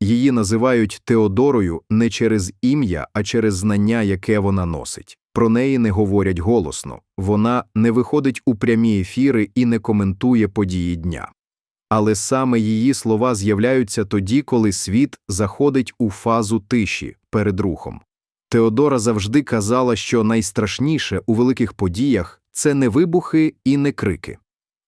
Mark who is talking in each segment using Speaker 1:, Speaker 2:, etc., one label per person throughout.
Speaker 1: Її називають Теодорою не через ім'я, а через знання, яке вона носить. Про неї не говорять голосно, вона не виходить у прямі ефіри і не коментує події дня. Але саме її слова з'являються тоді, коли світ заходить у фазу тиші перед рухом. Теодора завжди казала, що найстрашніше у великих подіях це не вибухи і не крики.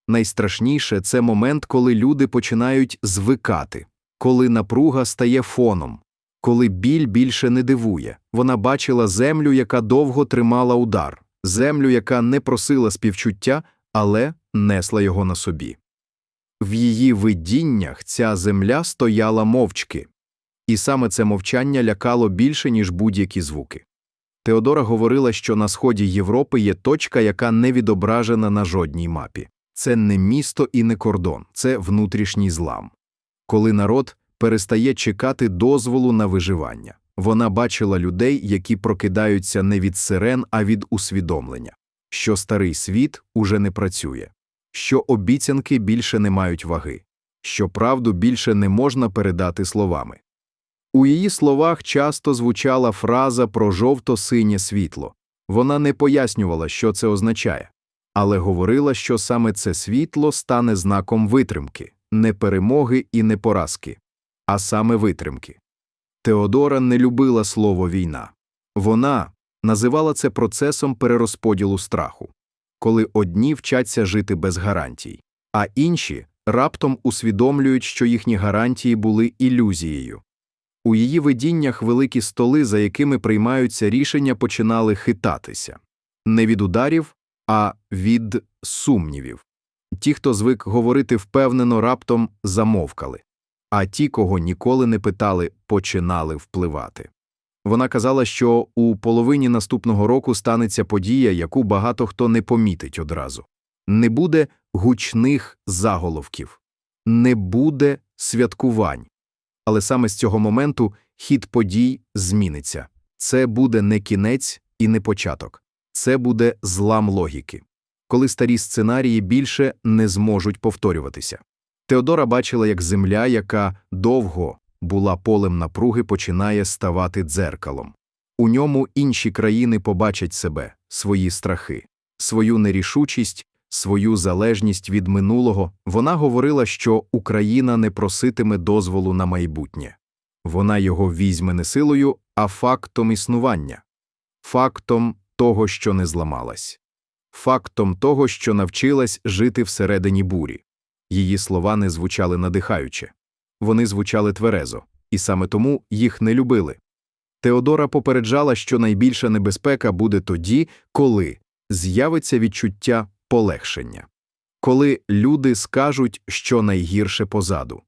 Speaker 1: Найстрашніше це момент, коли люди починають звикати, коли напруга стає фоном, коли біль більше не дивує. Вона бачила землю, яка довго тримала удар, землю, яка не просила співчуття, але несла його на собі. В її видіннях ця земля стояла мовчки, і саме це мовчання лякало більше, ніж будь-які звуки. Теодора говорила, що на сході Європи є точка, яка не відображена на жодній мапі. Це не місто і не кордон, це внутрішній злам. Коли народ перестає чекати дозволу на виживання, вона бачила людей, які прокидаються не від сирен, а від усвідомлення, що старий світ уже не працює, що обіцянки більше не мають ваги, що правду більше не можна передати словами. У її словах часто звучала фраза про жовто-синє світло. Вона не пояснювала, що це означає, але говорила, що саме це світло стане знаком витримки, не перемоги і не поразки, а саме витримки. Теодора не любила слово війна. Вона називала це процесом перерозподілу страху, коли одні вчаться жити без гарантій, а інші раптом усвідомлюють, що їхні гарантії були ілюзією. У її видіннях великі столи, за якими приймаються рішення, починали хитатися не від ударів, а від сумнівів. Ті, хто звик говорити впевнено, раптом замовкали, а ті, кого ніколи не питали, починали впливати. Вона казала, що у половині наступного року станеться подія, яку багато хто не помітить одразу. Не буде гучних заголовків, не буде святкувань. Але саме з цього моменту хід подій зміниться. Це буде не кінець і не початок, це буде злам логіки, коли старі сценарії більше не зможуть повторюватися. Теодора бачила, як земля, яка довго була полем напруги, починає ставати дзеркалом. У ньому інші країни побачать себе, свої страхи, свою нерішучість, свою залежність від минулого. Вона говорила, що Україна не проситиме дозволу на майбутнє. Вона його візьме не силою, а фактом існування, фактом того, що не зламалась, фактом того, що навчилась жити всередині бурі. Її слова не звучали надихаюче, вони звучали тверезо, і саме тому їх не любили. Теодора попереджала, що найбільша небезпека буде тоді, коли з'явиться відчуття полегшення, коли люди скажуть, що найгірше позаду.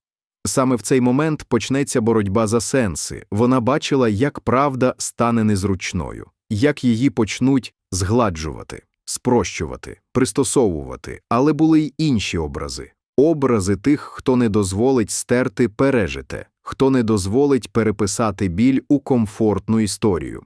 Speaker 1: Саме в цей момент почнеться боротьба за сенси. Вона бачила, як правда стане незручною, як її почнуть згладжувати, спрощувати, пристосовувати, але були й інші образи образи тих, хто не дозволить стерти пережите, хто не дозволить переписати біль у комфортну історію.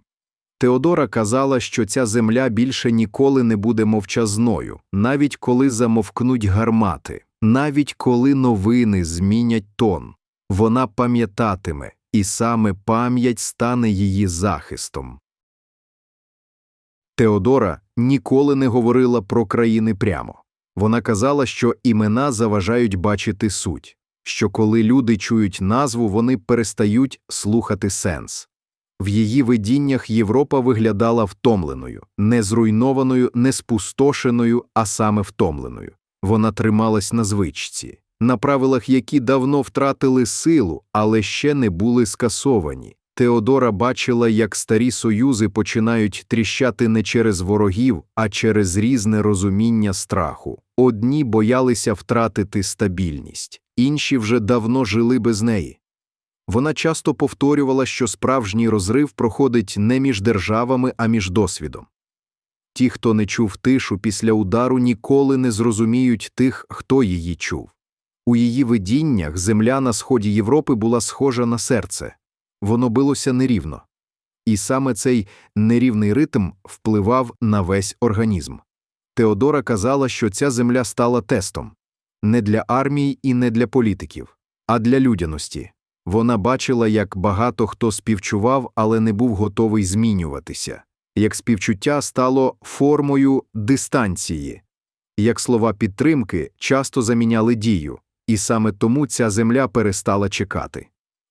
Speaker 1: Теодора казала, що ця земля більше ніколи не буде мовчазною, навіть коли замовкнуть гармати, навіть коли новини змінять тон. Вона пам'ятатиме, і саме пам'ять стане її захистом. Теодора ніколи не говорила про країни прямо. Вона казала, що імена заважають бачити суть, що коли люди чують назву, вони перестають слухати сенс. В її видіннях Європа виглядала втомленою, не зруйнованою, не спустошеною, а саме втомленою. Вона трималась на звичці, на правилах, які давно втратили силу, але ще не були скасовані. Теодора бачила, як старі союзи починають тріщати не через ворогів, а через різне розуміння страху. Одні боялися втратити стабільність, інші вже давно жили без неї. Вона часто повторювала, що справжній розрив проходить не між державами, а між досвідом. Ті, хто не чув тишу після удару, ніколи не зрозуміють тих, хто її чув. У її видіннях земля на сході Європи була схожа на серце, воно билося нерівно, і саме цей нерівний ритм впливав на весь організм. Теодора казала, що ця земля стала тестом не для армії і не для політиків, а для людяності. Вона бачила, як багато хто співчував, але не був готовий змінюватися, як співчуття стало формою дистанції, як слова підтримки часто заміняли дію, і саме тому ця земля перестала чекати.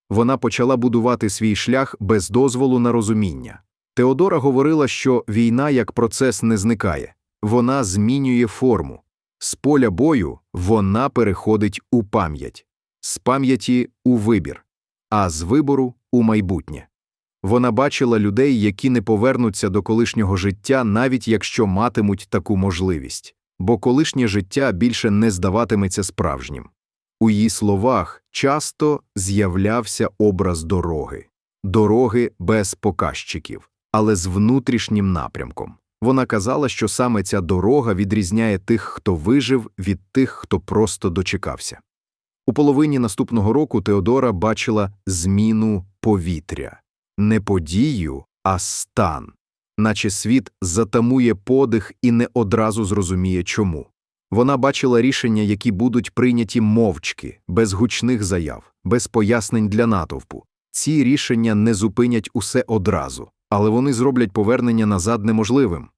Speaker 1: Вона почала будувати свій шлях без дозволу на розуміння. Теодора говорила, що війна як процес не зникає, вона змінює форму. З поля бою вона переходить у пам'ять, з пам'яті у вибір, а з вибору у майбутнє. Вона бачила людей, які не повернуться до колишнього життя, навіть якщо матимуть таку можливість, бо колишнє життя більше не здаватиметься справжнім. У її словах часто з'являвся образ дороги, дороги без показчиків, але з внутрішнім напрямком. Вона казала, що саме ця дорога відрізняє тих, хто вижив, від тих, хто просто дочекався. У половині наступного року Теодора бачила зміну повітря, не подію, а стан, наче світ затамує подих і не одразу зрозуміє чому. Вона бачила рішення, які будуть прийняті мовчки, без гучних заяв, без пояснень для натовпу. Ці рішення не зупинять усе одразу, але вони зроблять повернення назад неможливим.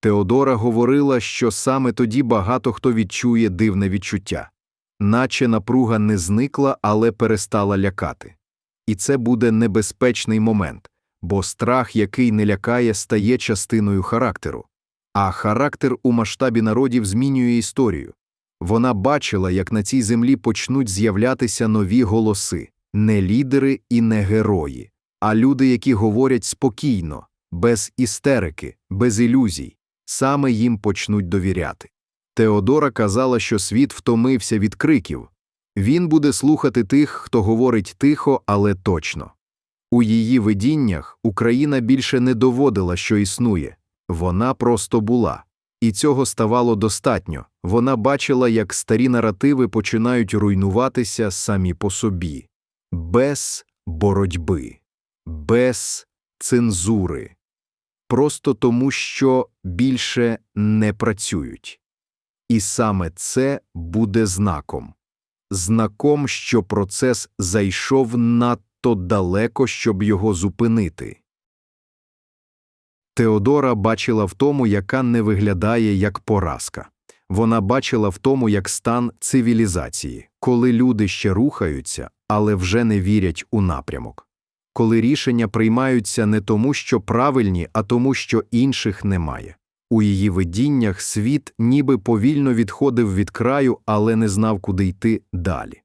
Speaker 1: Теодора говорила, що саме тоді багато хто відчує дивне відчуття, наче напруга не зникла, але перестала лякати. І це буде небезпечний момент, бо страх, який не лякає, стає частиною характеру. А характер у масштабі народів змінює історію. Вона бачила, як на цій землі почнуть з'являтися нові голоси, не лідери і не герої, а люди, які говорять спокійно, без істерики, без ілюзій, саме їм почнуть довіряти. Теодора казала, що світ втомився від криків. Він буде слухати тих, хто говорить тихо, але точно. У її видіннях Україна більше не доводила, що існує. Вона просто була, і цього ставало достатньо. Вона бачила, як старі наративи починають руйнуватися самі по собі, без боротьби, без цензури, просто тому, що більше не працюють. І саме це буде знаком знаком, що процес зайшов надто далеко, щоб його зупинити. Теодора бачила в тому, яка не виглядає як поразка. Вона бачила в тому як стан цивілізації, коли люди ще рухаються, але вже не вірять у напрямок. Коли рішення приймаються не тому, що правильні, а тому, що інших немає. У її видіннях світ ніби повільно відходив від краю, але не знав, куди йти далі.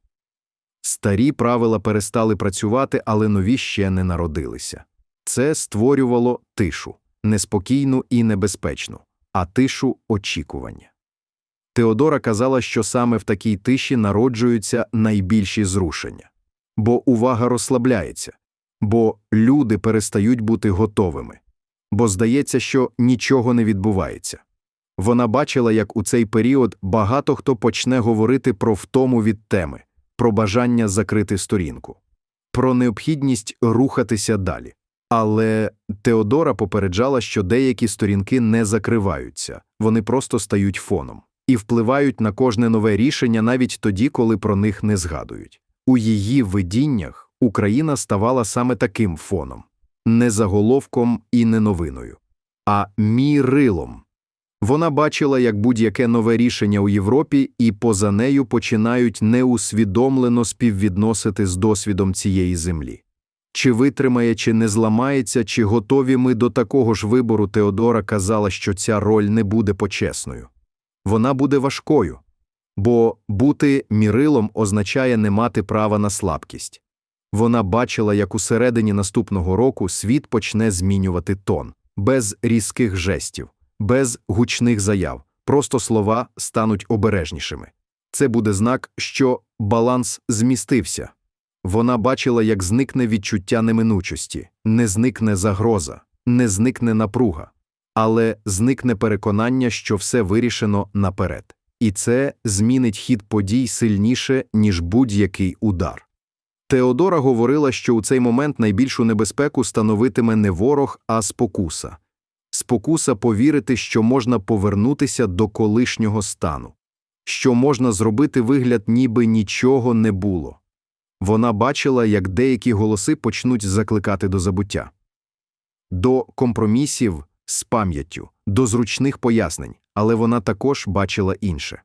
Speaker 1: Старі правила перестали працювати, але нові ще не народилися. Це створювало тишу неспокійну і небезпечну, а тишу очікування. Теодора казала, що саме в такій тиші народжуються найбільші зрушення, бо увага розслабляється, бо люди перестають бути готовими, бо здається, що нічого не відбувається. Вона бачила, як у цей період багато хто почне говорити про втому від теми, про бажання закрити сторінку, про необхідність рухатися далі. Але Теодора попереджала, що деякі сторінки не закриваються, вони просто стають фоном і впливають на кожне нове рішення навіть тоді, коли про них не згадують. У її видіннях Україна ставала саме таким фоном, не заголовком і не новиною, а мірилом. Вона бачила, як будь-яке нове рішення у Європі і поза нею починають неусвідомлено співвідносити з досвідом цієї землі. Чи витримає, чи не зламається, чи готові ми до такого ж вибору Теодора казала, що ця роль не буде почесною. Вона буде важкою, бо бути мірилом означає не мати права на слабкість. Вона бачила, як у середині наступного року світ почне змінювати тон, без різких жестів, без гучних заяв, просто слова стануть обережнішими. Це буде знак, що баланс змістився. Вона бачила, як зникне відчуття неминучості, не зникне загроза, не зникне напруга, але зникне переконання, що все вирішено наперед. І це змінить хід подій сильніше, ніж будь-який удар. Теодора говорила, що у цей момент найбільшу небезпеку становитиме не ворог, а спокуса спокуса повірити, що можна повернутися до колишнього стану, що можна зробити вигляд, ніби нічого не було. Вона бачила, як деякі голоси почнуть закликати до забуття, до компромісів з пам'яттю, до зручних пояснень, але вона також бачила інше.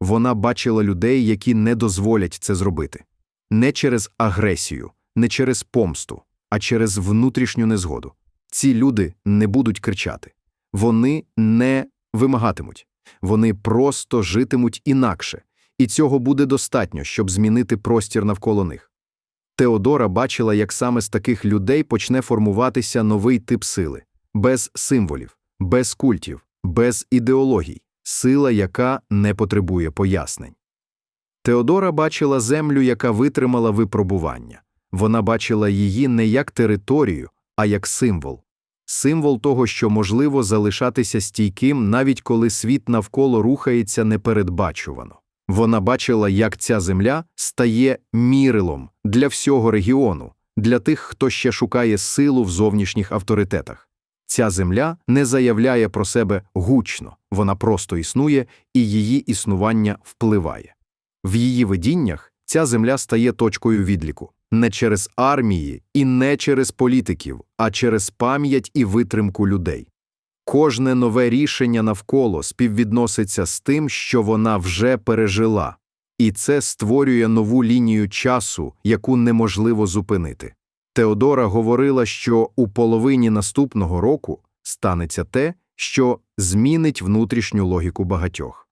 Speaker 1: Вона бачила людей, які не дозволять це зробити. Не через агресію, не через помсту, а через внутрішню незгоду. Ці люди не будуть кричати. Вони не вимагатимуть. Вони просто житимуть інакше, і цього буде достатньо, щоб змінити простір навколо них. Теодора бачила, як саме з таких людей почне формуватися новий тип сили без символів, без культів, без ідеологій, сила, яка не потребує пояснень. Теодора бачила землю, яка витримала випробування. Вона бачила її не як територію, а як символ. Символ того, що можливо залишатися стійким, навіть коли світ навколо рухається непередбачувано. Вона бачила, як ця земля стає мірилом для всього регіону, для тих, хто ще шукає силу в зовнішніх авторитетах. Ця земля не заявляє про себе гучно, вона просто існує, і її існування впливає. В її видіннях ця земля стає точкою відліку не через армії і не через політиків, а через пам'ять і витримку людей. Кожне нове рішення навколо співвідноситься з тим, що вона вже пережила, і це створює нову лінію часу, яку неможливо зупинити. Теодора говорила, що у половині наступного року станеться те, що змінить внутрішню логіку багатьох.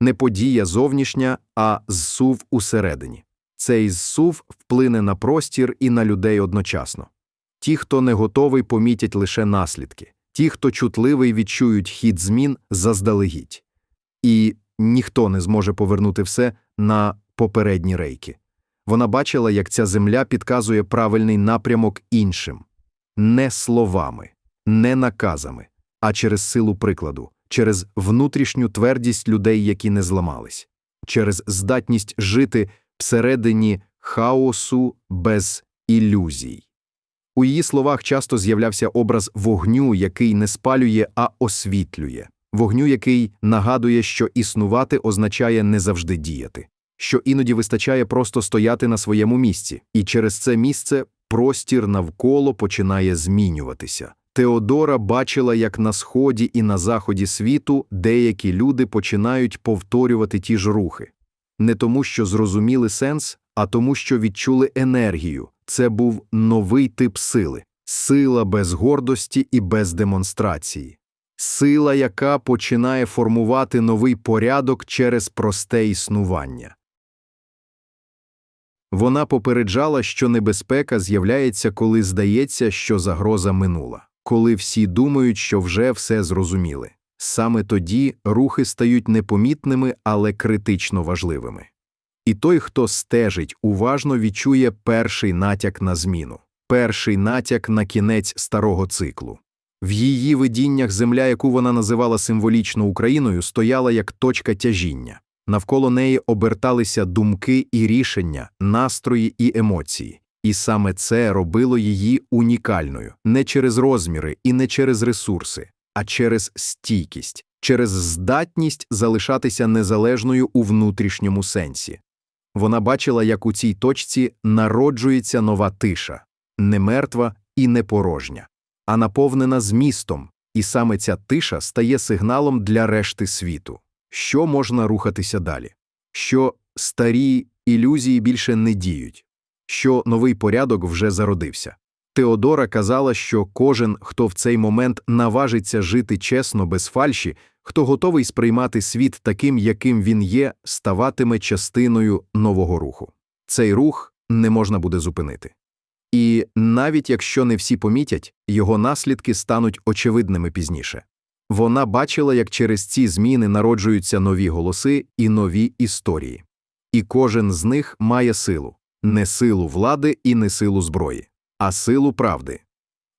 Speaker 1: Не подія зовнішня, а зсув усередині. Цей зсув вплине на простір і на людей одночасно. Ті, хто не готовий, помітять лише наслідки, ті, хто чутливий, відчують хід змін заздалегідь. І ніхто не зможе повернути все на попередні рейки. Вона бачила, як ця земля підказує правильний напрямок іншим не словами, не наказами, а через силу прикладу, через внутрішню твердість людей, які не зламались, через здатність жити всередині хаосу без ілюзій. У її словах часто з'являвся образ вогню, який не спалює, а освітлює, вогню, який нагадує, що існувати означає не завжди діяти, що іноді вистачає просто стояти на своєму місці, і через це місце простір навколо починає змінюватися. Теодора бачила, як на сході і на заході світу деякі люди починають повторювати ті ж рухи не тому, що зрозуміли сенс, а тому, що відчули енергію. Це був новий тип сили, сила без гордості і без демонстрації, сила, яка починає формувати новий порядок через просте існування. Вона попереджала, що небезпека з'являється, коли здається, що загроза минула, коли всі думають, що вже все зрозуміли. Саме тоді рухи стають непомітними, але критично важливими. І той, хто стежить, уважно відчує перший натяк на зміну, перший натяк на кінець старого циклу. В її видіннях земля, яку вона називала символічно Україною, стояла як точка тяжіння. Навколо неї оберталися думки і рішення, настрої і емоції. І саме це робило її унікальною не через розміри і не через ресурси, а через стійкість, через здатність залишатися незалежною у внутрішньому сенсі. Вона бачила, як у цій точці народжується нова тиша, не мертва і не порожня, а наповнена змістом, і саме ця тиша стає сигналом для решти світу, що можна рухатися далі, що старі ілюзії більше не діють, що новий порядок вже зародився. Теодора казала, що кожен, хто в цей момент наважиться жити чесно без фальші, хто готовий сприймати світ таким, яким він є, ставатиме частиною нового руху. Цей рух не можна буде зупинити. І навіть якщо не всі помітять, його наслідки стануть очевидними пізніше. Вона бачила, як через ці зміни народжуються нові голоси і нові історії. І кожен з них має силу не силу влади і не силу зброї а силу правди,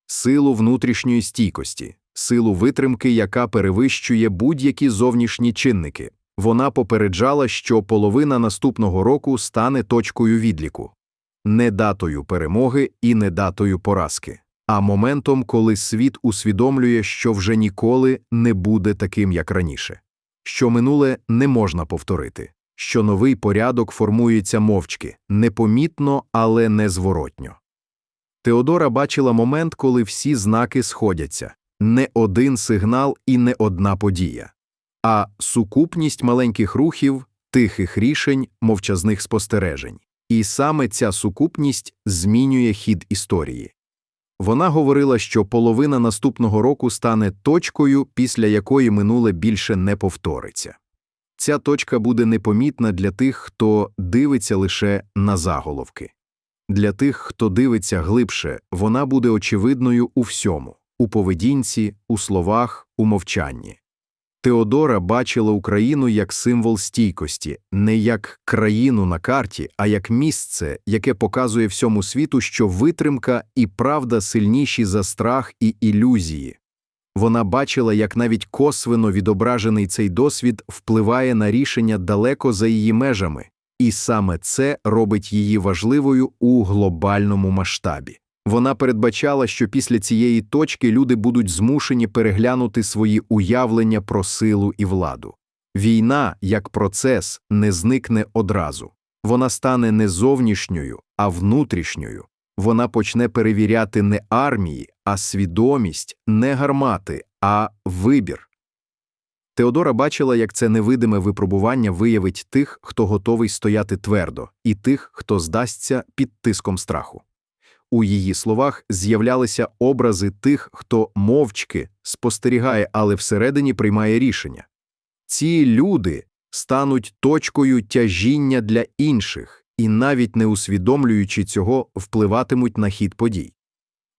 Speaker 1: силу внутрішньої стійкості, силу витримки, яка перевищує будь-які зовнішні чинники. Вона попереджала, що половина наступного року стане точкою відліку, не датою перемоги і не датою поразки, а моментом, коли світ усвідомлює, що вже ніколи не буде таким, як раніше, що минуле не можна повторити, що новий порядок формується мовчки, непомітно, але незворотньо. Теодора бачила момент, коли всі знаки сходяться не один сигнал і не одна подія, а сукупність маленьких рухів, тихих рішень, мовчазних спостережень. І саме ця сукупність змінює хід історії. Вона говорила, що половина наступного року стане точкою, після якої минуле більше не повториться. Ця точка буде непомітна для тих, хто дивиться лише на заголовки. Для тих, хто дивиться глибше, вона буде очевидною у всьому у поведінці, у словах, у мовчанні. Теодора бачила Україну як символ стійкості, не як країну на карті, а як місце, яке показує всьому світу, що витримка і правда сильніші за страх і ілюзії. Вона бачила, як навіть косвено відображений цей досвід впливає на рішення далеко за її межами, і саме це робить її важливою у глобальному масштабі. Вона передбачала, що після цієї точки люди будуть змушені переглянути свої уявлення про силу і владу. Війна, як процес, не зникне одразу. Вона стане не зовнішньою, а внутрішньою. Вона почне перевіряти не армії, а свідомість, не гармати, а вибір. Теодора бачила, як це невидиме випробування виявить тих, хто готовий стояти твердо, і тих, хто здасться під тиском страху. У її словах з'являлися образи тих, хто мовчки спостерігає, але всередині приймає рішення. Ці люди стануть точкою тяжіння для інших і, навіть не усвідомлюючи цього, впливатимуть на хід подій.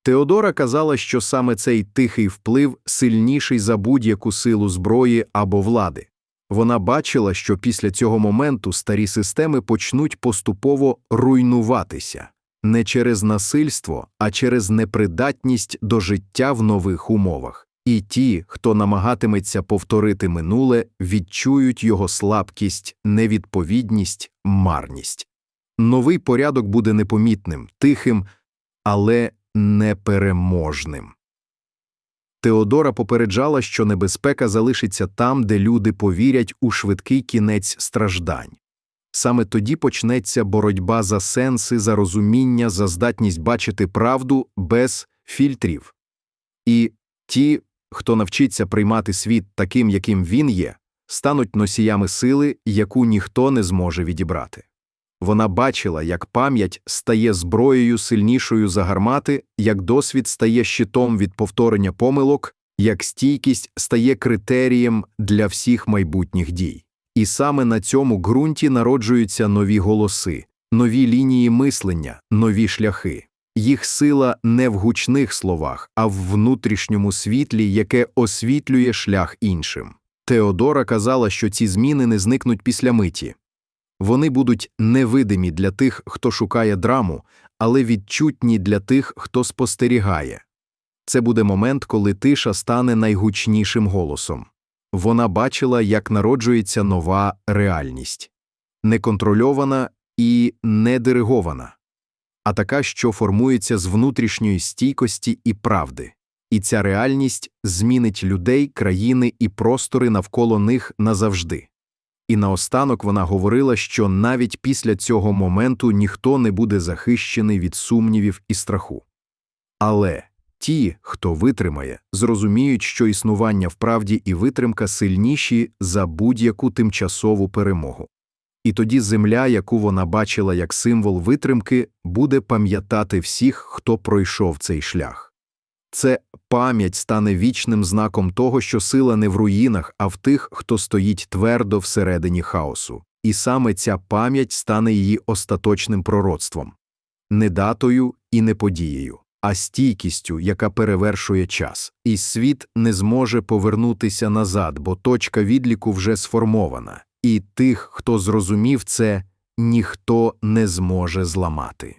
Speaker 1: Теодора казала, що саме цей тихий вплив сильніший за будь-яку силу зброї або влади. Вона бачила, що після цього моменту старі системи почнуть поступово руйнуватися не через насильство, а через непридатність до життя в нових умовах. І ті, хто намагатиметься повторити минуле, відчують його слабкість, невідповідність, марність. Новий порядок буде непомітним, тихим, але непереможним. Теодора попереджала, що небезпека залишиться там, де люди повірять у швидкий кінець страждань. Саме тоді почнеться боротьба за сенси, за розуміння, за здатність бачити правду без фільтрів. І ті, хто навчиться приймати світ таким, яким він є, стануть носіями сили, яку ніхто не зможе відібрати. Вона бачила, як пам'ять стає зброєю сильнішою за гармати, як досвід стає щитом від повторення помилок, як стійкість стає критерієм для всіх майбутніх дій. І саме на цьому ґрунті народжуються нові голоси, нові лінії мислення, нові шляхи. Їх сила не в гучних словах, а в внутрішньому світлі, яке освітлює шлях іншим. Теодора казала, що ці зміни не зникнуть після миті. Вони будуть невидимі для тих, хто шукає драму, але відчутні для тих, хто спостерігає. Це буде момент, коли тиша стане найгучнішим голосом. Вона бачила, як народжується нова реальність неконтрольована і недиригована, а така, що формується з внутрішньої стійкості і правди, і ця реальність змінить людей, країни і простори навколо них назавжди. І наостанок вона говорила, що навіть після цього моменту ніхто не буде захищений від сумнівів і страху. Але ті, хто витримає, зрозуміють, що існування вправді і витримка сильніші за будь-яку тимчасову перемогу. І тоді земля, яку вона бачила як символ витримки, буде пам'ятати всіх, хто пройшов цей шлях. Це пам'ять стане вічним знаком того, що сила не в руїнах, а в тих, хто стоїть твердо всередині хаосу, і саме ця пам'ять стане її остаточним пророцтвом, не датою і не подією, а стійкістю, яка перевершує час, і світ не зможе повернутися назад, бо точка відліку вже сформована, і тих, хто зрозумів це, ніхто не зможе зламати.